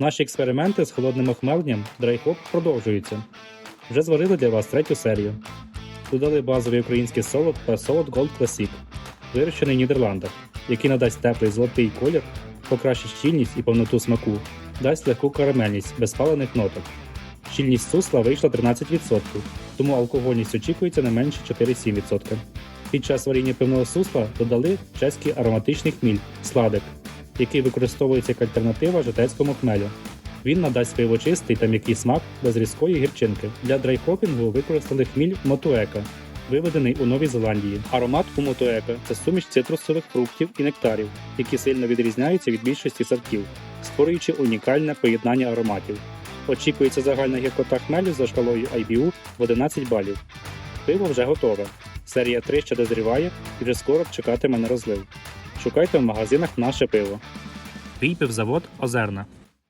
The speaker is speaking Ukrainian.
Наші експерименти з холодним охмеленням драйхоп продовжуються. Вже зварили для вас третю серію. Додали базовий український солод та солод Gold Classic, вирощений в Нідерландах, який надасть теплий золотий колір, покращить щільність і повноту смаку, дасть легку карамельність без палених ноток. Щільність сусла вийшла 13%, тому алкогольність очікується не менше 4-7%. Під час варіння пивного сусла додали чеський ароматичний хміль сладик, який використовується як альтернатива житецькому хмелю. Він надасть пиво чистий та м'який смак без різкої гірчинки. Для драйхопінгу використали хміль мотуека, виведений у Новій Зеландії. Аромат у мотуека це суміш цитрусових фруктів і нектарів, які сильно відрізняються від більшості сортів, створюючи унікальне поєднання ароматів. Очікується загальна гіркота хмелю за шкалою IBU в 11 балів. Пиво вже готове. Серія 3 ще дозріває і вже скоро чекатиме на розлив. Шукайте в магазинах наше пиво. Твій пивзавод Озерна.